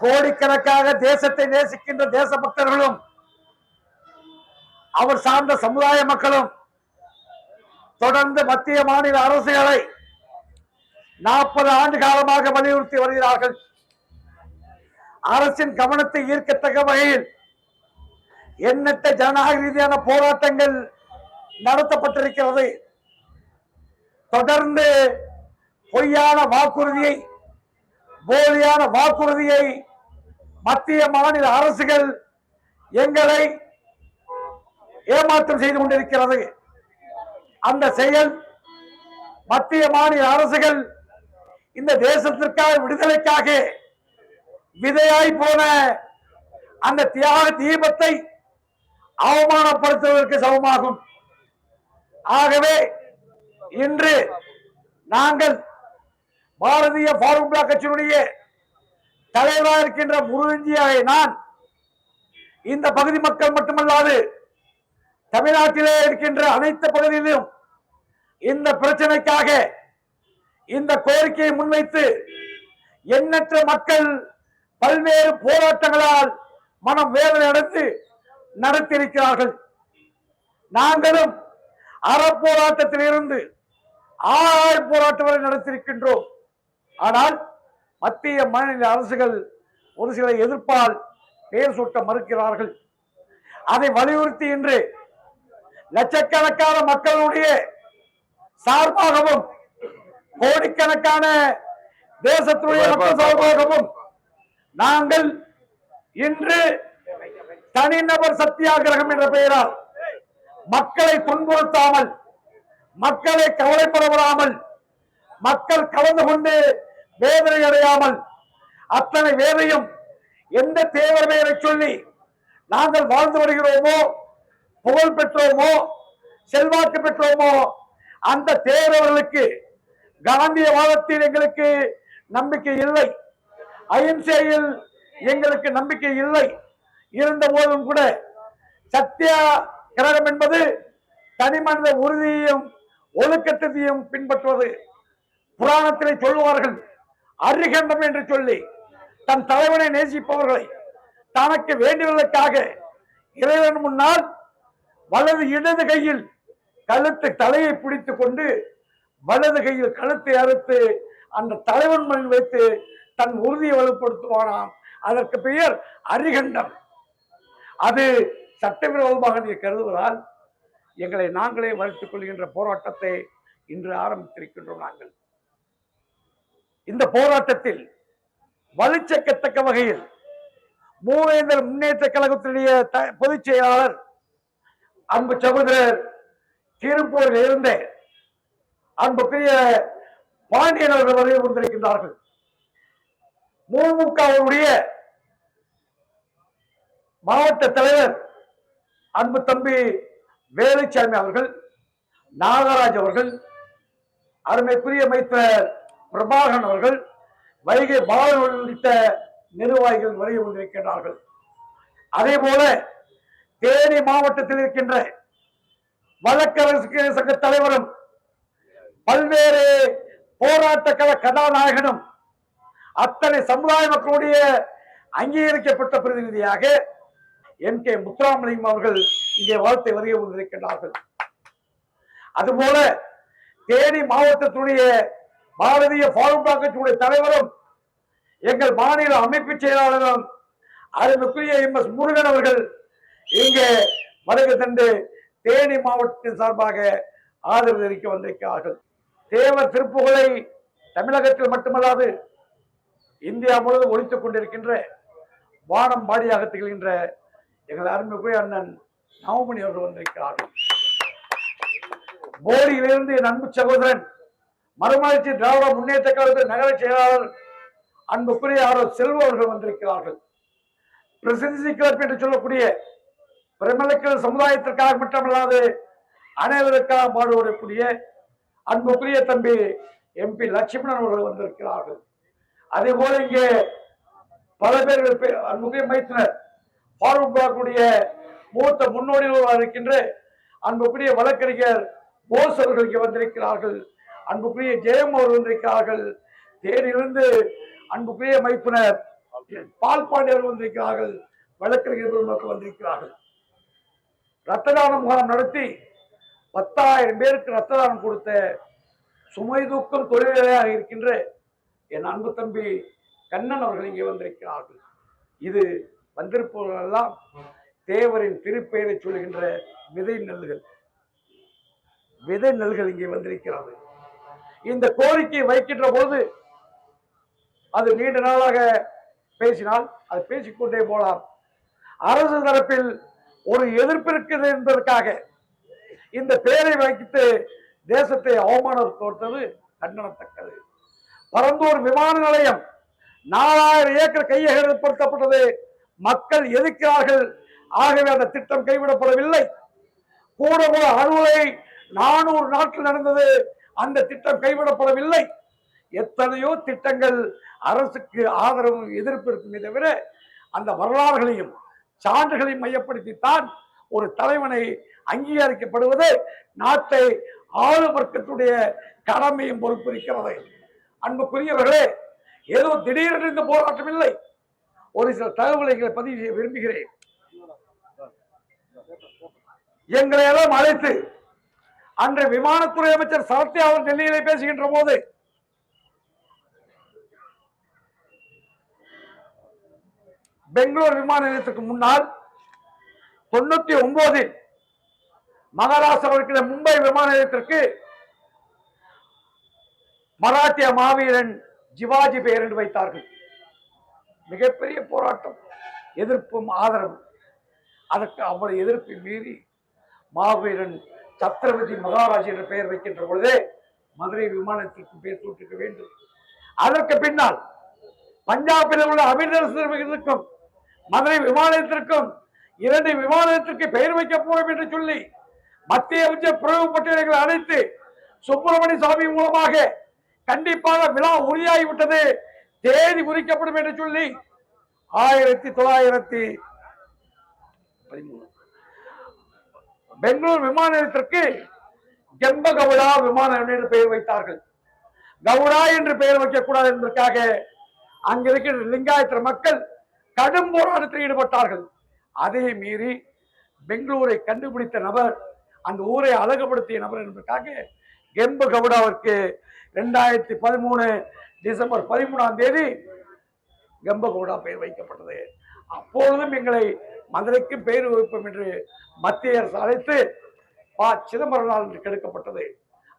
கோடிக்கணக்காக தேசத்தை நேசிக்கின்ற தேச பக்தர்களும் அவர் சார்ந்த சமுதாய மக்களும் தொடர்ந்து மத்திய மாநில அரசுகளை நாற்பது ஆண்டு காலமாக வலியுறுத்தி வருகிறார்கள். அரசின் கவனத்தை ஈர்க்கத்தக்க வகையில் எண்ணற்ற ஜனநாயக ரீதியான போராட்டங்கள் நடத்தப்பட்டிருக்கிறது. தொடர்ந்து பொய்யான வாக்குறுதியை போலியான வாக்குறுதியை மத்திய மாநில அரசுகள் எங்களை ஏமாற்றம் செய்து கொண்டிருக்கிறது. அந்த செயல் மத்திய மாநில அரசுகள் இந்த தேசத்திற்காக விடுதலைக்காக விதையாய் போன அந்த தியாக தீபத்தை அவமானப்படுத்துவதற்கு சமமாகும். ஆகவே இன்று நாங்கள் பாரதிய ஃபார்வர்ட் பிளாக் கட்சியினுடைய தலைவராக இருக்கின்ற முருகஞ்சியாக நான் இந்த பகுதி மக்கள் மட்டுமல்லாது தமிழ்நாட்டிலே இருக்கின்ற அனைத்து பகுதியிலும் இந்த பிரச்சனைக்காக இந்த கோரிக்கையை முன்வைத்து எண்ணற்ற மக்கள் பல்வேறு போராட்டங்களால் மனம் வேதனை அடைந்து நடத்தியிருக்கிறார்கள். நாங்களும் அறப்போராட்டத்திலிருந்து இருந்து ஆறு போராட்டம் வரை நடத்தியிருக்கின்றோம். ஆனால் மத்திய மாநில அரசுகள் ஒரு சில எதிர்ப்பால் பெயர் சூட்ட மறுக்கிறார்கள். அதை வலியுறுத்தி இன்று லட்சக்கணக்கான மக்களுடைய சார்பாகவும் கோடிக்கணக்கான தேசத்துடைய மக்கள் சார்பாகவும் நாங்கள் இன்று தனிநபர் சத்தியாகிரகம் என்ற பெயரால் மக்களை துன்புறுத்தாமல் மக்களை கவலைப்பட விடாமல் மக்கள் கலந்து கொண்டு வேதனை அடையாமல் அத்தனை வேதையும் எந்த தேவர் பெயரை சொல்லி நாங்கள் வாழ்ந்து வருகிறோமோ புகழ் பெற்றோமோ செல்வாக்கு பெற்றோமோ அந்த தேர்வர்களுக்கு காந்திய வாதத்தில் எங்களுக்கு நம்பிக்கை இல்லை. அஹிம்சையில் எங்களுக்கு நம்பிக்கை இல்லை. இருந்த போதும் கூட சத்தியா கிரகம் என்பது தனிமனித உறுதியையும் ஒழுக்கத்தையும் பின்பற்றுவது புராணத்திலே சொல்லுவார்கள். அரிகண்டம் என்று சொல்லி தன் தலைவனை நேசிப்பவர்களை தனக்கு வேண்டுவதற்காக இறைவன் முன்னால் வலது இடது கையில் கழுத்து தலையை பிடித்து கொண்டு வலது கையில் கழுத்தை அறுத்து அந்த தலைவன் மண் வைத்து தன் உறுதியை வலுப்படுத்துவானாம். அதற்கு பெயர் அரிகண்டம். அது சட்டவிரோதமாக நீ கருதுவதால் எங்களை நாங்களே வளர்த்துக் கொள்கின்ற போராட்டத்தை இன்று ஆரம்பித்திருக்கின்றோம் நாங்கள். இந்த போராட்டத்தில் வலுச்சக்கத்தக்க வகையில் மூவேந்தர் முன்னேற்ற கழகத்தினுடைய த- பொதுச் செயலாளர் அன்பு சகோதரர் திருப்பூரில் அன்பு அன்புக்குரிய பாண்டியன் அவர்கள் வரை வந்திருக்கின்றார்கள் மூமுகவுடைய மாவட்ட தலைவர் அன்பு தம்பி வேலுச்சாமி அவர்கள் நாகராஜ் அவர்கள் அருமைக்குரிய மைத்திரர் பிரபாகரன் அவர்கள் வைகை பாலன் உள்ளிட்ட நிர்வாகிகள் வரை கொண்டிருக்கின்றார்கள். அதே போல தேனி மாவட்டத்தில் இருக்கின்ற வழக்கரசு சங்க தலைவரும் பல்வேறு போராட்ட கல கதாநாயகனும் அத்தனை சமுதாய மக்களுடைய அங்கீகரிக்கப்பட்ட பிரதிநிதியாக எம் கே முத்துராமலிங்கம் அவர்கள் இங்கே வாழ்த்தை வருகை கொண்டிருக்கின்றார்கள். அதுபோல தேனி மாவட்டத்துடைய பாரதிய ஃபார்வர்ட் கட்சியுடைய தலைவரும் எங்கள் மாநில அமைப்பு செயலாளரும் அருமைக்குரிய எம். எஸ். முருகன் அவர்கள் இங்கே வருகை தந்து தேனி மாவட்டத்தின் சார்பாக ஆதரவு தெரிவிக்க வந்திருக்கிறார்கள். தேவர் திருப்புகளை தமிழகத்தில் மட்டுமல்லாது இந்தியா முழுவதும் ஒழித்துக் கொண்டிருக்கின்ற வானம் பாடியாக திகழ்கின்ற எங்கள் அருமைக்குரிய அண்ணன் நவமணி அவர்கள் வந்திருக்கிறார்கள். போடியிலிருந்து என் அன்பு சகோதரன் மறுமலர்ச்சி திராவிட முன்னேற்ற கழக நகர செயலாளர் அன்புக்குரிய ஆர் செல்வ அவர்கள் வந்திருக்கிறார்கள். பிரசிடன்சி கிளப் என்று சொல்லக்கூடிய பிரமலக்கள் சமுதாயத்திற்காக மட்டுமல்லாது அனைவருக்காக பாடுபடக்கூடிய அன்புக்குரிய தம்பி எம்பி லட்சுமணன் அவர்கள் வந்திருக்கிறார்கள். அதே போல இங்கே பல பேர் அன்புக்குரிய மைத்தினர் ஃபார்வர்ட் பிளாக்குடைய மூத்த முன்னோடிகள் இருக்கின்ற அன்புக்குரிய வழக்கறிஞர் போஸ் அவர்கள் இங்கே வந்திருக்கிறார்கள். அன்புக்குரிய ஜெயம் அவர்கள் வந்திருக்கிறார்கள் அன்புக்குரிய மைப்பினர் பால் பாண்டியர் வந்திருக்கிறார்கள் வழக்கறிஞர்கள் பெருமக்கள் வந்திருக்கிறார்கள். ரத்த தான முகாம் நடத்தி பத்தாயிரம் பேருக்கு ரத்த தானம் கொடுத்த சுமை தூக்கம் தொழிலாளியாக இருக்கின்ற என் அன்பு தம்பி கண்ணன் அவர்கள் இங்கே வந்திருக்கிறார்கள். இது வந்திருப்பவர்கள் எல்லாம் தேவரின் திருப்பெயரை சொல்கின்ற விதை நெல்கள் விதை நெல்கள் இங்கே வந்திருக்கிறார்கள். இந்த கோரிக்கையை வைக்கின்ற போது அது நீண்ட நாளாக பேசினால் அது பேசிக்கொண்டே போலாம் அரசு தரப்பில் ஒரு எதிர்ப்பு இருக்குது என்பதற்காக இந்த பெயரை வைத்து தேசத்தை அவமானப்படுத்துவது கண்டனத்தக்கது. பரந்தூர் விமான நிலையம் நாலாயிரம் ஏக்கர் கையகப்படுத்தப்பட்டது. மக்கள் எதிர்க்கிறார்கள். ஆகவே அந்த திட்டம் கைவிடப்படவில்லை. கூட கூட அறுவடை நானூறு நாட்கள் நடந்தது. அந்த திட்டம் கைவிடப்படவில்லை. எத்தனையோ திட்டங்கள் அரசுக்கு ஆதரவு எதிர்ப்பு இருக்குமே தவிர அந்த வரலாறுகளையும் சான்றுகளையும் மையப்படுத்தித்தான் ஒரு தலைவனை அங்கீகரிக்கப்படுவது நாட்டை ஆளு வர்க்கத்துடைய கடமையும் பொறுப்பு இருக்கிறது அன்புக்குரியவர்களே ஏதோ திடீரென்று இந்த போராட்டம் இல்லை. ஒரு சில தகவல்களை பதிவு செய்ய விரும்புகிறேன். எங்களை எல்லாம் அழைத்து அன்று விமானத்துறை அமைச்சர் சரத்யா அவர் டெல்லியிலே பேசுகின்ற போது பெங்களூர் விமான நிலையத்துக்கு முன்னால் தொண்ணூத்தி ஒன்பதில் மகாராஷ்டிரா இருக்கிற மும்பை விமான நிலையத்திற்கு மராட்டிய மாவீரன் ஜிவாஜி பெயர் என்று வைத்தார்கள். மிகப்பெரிய போராட்டம் எதிர்ப்பும் ஆதரவும். அதற்கு அவ்வளவு எதிர்ப்பை மீறி மாவீரன் சத்ரபதி மகாராஜ் என்ற பெயர் வைக்கின்ற பொழுதே மதுரை விமானத்திற்கு பெயர் சூட்டிக்க வேண்டும். அதற்கு பின்னால் பஞ்சாபில் உள்ள அமிர்தசருக்கும் மதுரை விமானத்திற்கும் இரண்டு விமானத்திற்கு பெயர் வைக்க போறோம் என்று சொல்லி மத்திய அமைச்சர் பிரபு பட்டேலை அழைத்து சுப்பிரமணிய சாமி மூலமாக கண்டிப்பாக விழா உறுதியாகிவிட்டது தேதி குறிக்கப்படும் என்று சொல்லி ஆயிரத்தி தொள்ளாயிரத்தி பதிமூணு. பெங்களூர் விமான நிலையத்திற்கு கெம்ப கவுடா விமான நிலையம் என்று பெயர் வைத்தார்கள். கவுடா என்று பெயர் வைக்கக்கூடாது என்பதற்காக அங்க இருக்கின்ற லிங்காயத்திர மக்கள் கடும் போராட்டத்தில் ஈடுபட்டார்கள். அதை மீறி பெங்களூரை கண்டுபிடித்த நபர் அந்த ஊரை அழகுபடுத்திய நபர் என்பதற்காக கெம்பு கவுடாவிற்கு ரெண்டாயிரத்தி பதிமூணு டிசம்பர் பதிமூணாம் தேதி கெம்பகவுடா பெயர் வைக்கப்பட்டது. அப்பொழுதும் எங்களை மதுரைக்கு பெயர் வைப்போம் என்று மத்திய அரசு அழைத்து பா. சிதம்பரம் நாள் என்று கெடுக்கப்பட்டது.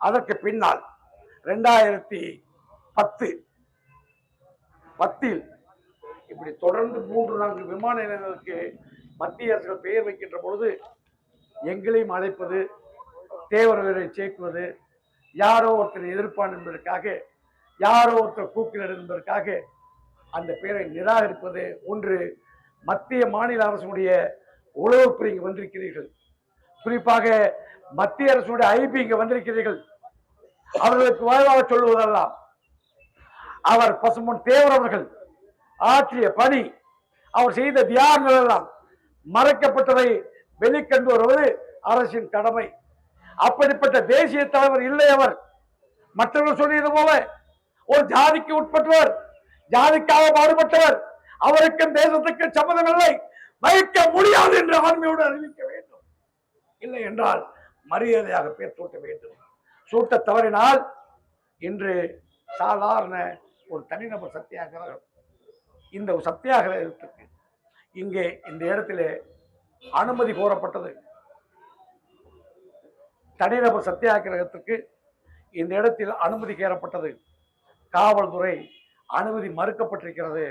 அதற்கு பின்னால் ரெண்டாயிரத்தி பத்து பத்தில் இப்படி தொடர்ந்து மூன்று நான்கு விமான நிலையங்களுக்கு மத்திய அரசுகள் பெயர் வைக்கின்ற பொழுது எங்களையும் அழைப்பது தேவரவரை சேர்க்குவது யாரோ ஒருத்தர் எதிர்ப்பான் என்பதற்காக யாரோ ஒருத்தர் கூக்கில் என்பதற்காக அந்த பெயரை நிராகரிப்பது ஒன்று மத்திய மாநில அரசுடைய உளவுத்துறை இங்கு வந்திருக்கிறீர்கள். குறிப்பாக மத்திய அரசுடைய ஐபி இங்கு வந்திருக்கிறீர்கள். அவர்களுக்கு வாழ்வாக சொல்லுவதெல்லாம் அவர் பசுமன் தேவர் அவர்கள் ஆற்றிய பணி அவர் செய்த தியாகங்கள் எல்லாம் மறைக்கப்பட்டதை வெளிக்கண்டு வருவது அரசின் கடமை. அப்படிப்பட்ட தேசிய தலைவர் இல்லை அவர். மற்றவர்கள் சொல்லியது போல ஒரு ஜாதிக்கு உட்பட்டவர் ஜாதிக்காக பாடுபட்டவர் அவருக்கும் தேசத்துக்கு சம்மதம் இல்லை வைக்க முடியாது என்று ஆண்மையோடு அறிவிக்க வேண்டும். இல்லை என்றால் மரியாதையாக பேர் சூட்ட வேண்டும். சூட்ட தவறினால் இன்று சாதாரண ஒரு தனிநபர் சத்தியாகிரகம். இந்த சத்தியாகிரகத்துக்கு இங்கே இந்த இடத்திலே அனுமதி கோரப்பட்டது. தனிநபர் சத்தியாகிரகத்துக்கு இந்த இடத்தில் அனுமதி கேறப்பட்டது காவல்துறை அனுமதி மறுக்கப்பட்டிருக்கிறது.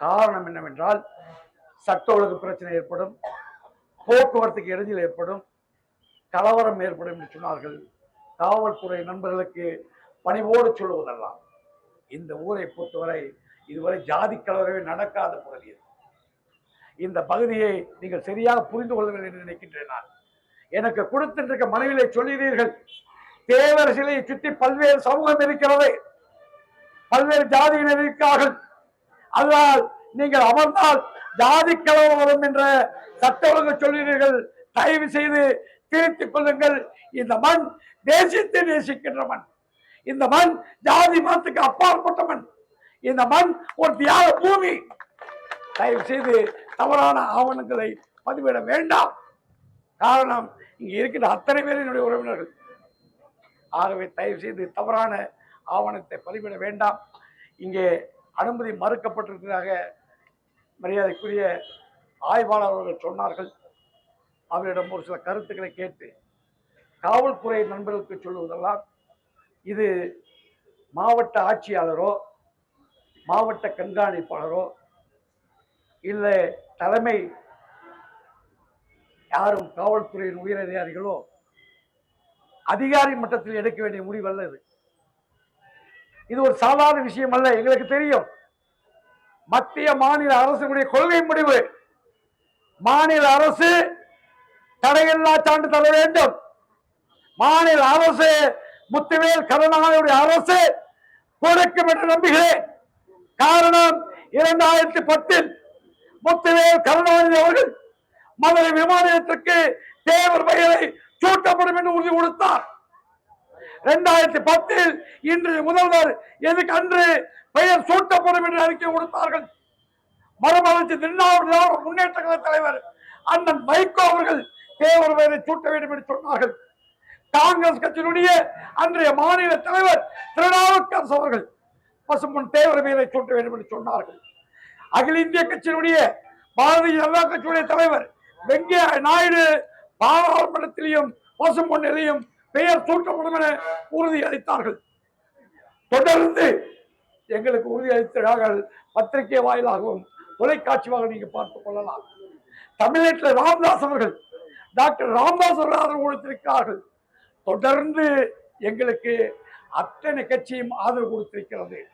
காரணம் என்னவென்றால் சட்ட ஒழுங்கு பிரச்சனை ஏற்படும் போக்குவரத்துக்கு இடையில் ஏற்படும் கலவரம் ஏற்படும் என்று சொன்னார்கள். காவல்துறை நண்பர்களுக்கு பணிவோடு சொல்லுவதெல்லாம் இந்த ஊரை பொறுத்தவரை இதுவரை ஜாதி கலவரமே நடக்காத பகுதி இந்த பகுதியை நீங்கள் சரியாக புரிந்து கொள்ளவில்லை என்று நினைக்கின்றேன் நான். எனக்கு கொடுத்திருக்க மனைவிலை சொல்கிறீர்கள் தேவர் சிலையை சுற்றி பல்வேறு சமூகம் இருக்கிறது. பல்வேறு ஜாதியினர் இருக்கிறார்கள் அதனால் நீங்கள் அமர்ந்தால் ஜாதி கலவரம் வரும் என்ற சட்ட ஒழுங்கு சொல்கிறீர்கள். தயவு செய்து திருத்திக் கொள்ளுங்கள். இந்த மண் தேசியத்தை நேசிக்கின்ற மண். இந்த மண் ஜாதி மதத்துக்கு அப்பாற்பட்ட மண். இந்த மண் ஒரு தியாக பூமி. தயவு செய்து தவறான ஆவணங்களை பதிவிட வேண்டாம். காரணம் இங்கே இருக்கிற அத்தனை பேர் என்னுடைய உறவினர்கள். ஆகவே தயவு செய்து தவறான ஆவணத்தை பதிவிட வேண்டாம். இங்கே அனுமதி மறுக்கப்பட்டிருக்கிறதாக மரியாதைக்குரிய ஆய்வாளர் அவர்கள் சொன்னார்கள். அவரிடம் ஒரு சில கருத்துக்களை கேட்டு காவல்துறை நண்பர்களுக்கு சொல்லுவதெல்லாம் இது மாவட்ட ஆட்சியாளரோ மாவட்ட கண்காணிப்பாளரோ இல்லை தலைமை யாரும் காவல்துறையின் உயர் அதிகாரிகளோ அதிகாரி மட்டத்தில் எடுக்க வேண்டிய முடிவல்ல இது. இது ஒரு சாதாரண விஷயம் அல்ல எங்களுக்கு தெரியும். மத்திய மாநில அரசுடைய கொள்கை முடிவு. மாநில அரசு தடையில்லா சான்று தர வேண்டும். மாநில அரசு முத்துவேல் கருணாநிதியுடைய அரசு கொடுக்கும் என்று நம்புகிறேன் காரணம் இரண்டாயிரத்தி பத்தில் முத்துவேல் கருணாநிதி அவர்கள் மதுரை விமான நிலையத்திற்கு தேவர் பெயரை சூட்டப்படும் என்று உறுதி கொடுத்தார். இரண்டாயிரத்தி பத்தில் இன்று முதல்வர் எதுக்கு அன்று பெயர் சூட்டப்படும் என்று அறிக்கை கொடுத்தார்கள். மரமலர்ச்சி திண்ணாவூர் முன்னேற்ற கழக தலைவர் அண்ணன் வைகோ அவர்கள் தேவர் பெயரை சூட்ட வேண்டும் என்று சொன்னார்கள். காங்கிரஸ் கட்சியினுடைய அன்றைய மாநில தலைவர் திருநாவுக்கரசு அவர்கள் பசுமன் தேவர் பெயரை சூட்ட வேண்டும் என்று சொன்னார்கள். அகில இந்திய கட்சியினுடைய பாரதிய ஜனதா கட்சியுடைய தலைவர் வெங்கையா நாயுடு பாராளுமன்றத்திலையும் பசுமொன்னிலையும் பெயர் சூட்டப்படும் என உறுதி அளித்தார்கள். தொடர்ந்து எங்களுக்கு உறுதி அளித்தார்கள் பத்திரிகை வாயிலாகவும் தொலைக்காட்சி நீங்க பார்த்துக் கொள்ளலாம். தமிழ்நாட்டில் ராமதாஸ் அவர்கள் டாக்டர் ராமதாஸ் அவர்கள் ஆதரவு கொடுத்திருக்கிறார்கள். தொடர்ந்து எங்களுக்கு அத்தனை கட்சியும் ஆதரவு கொடுத்திருக்கிறது.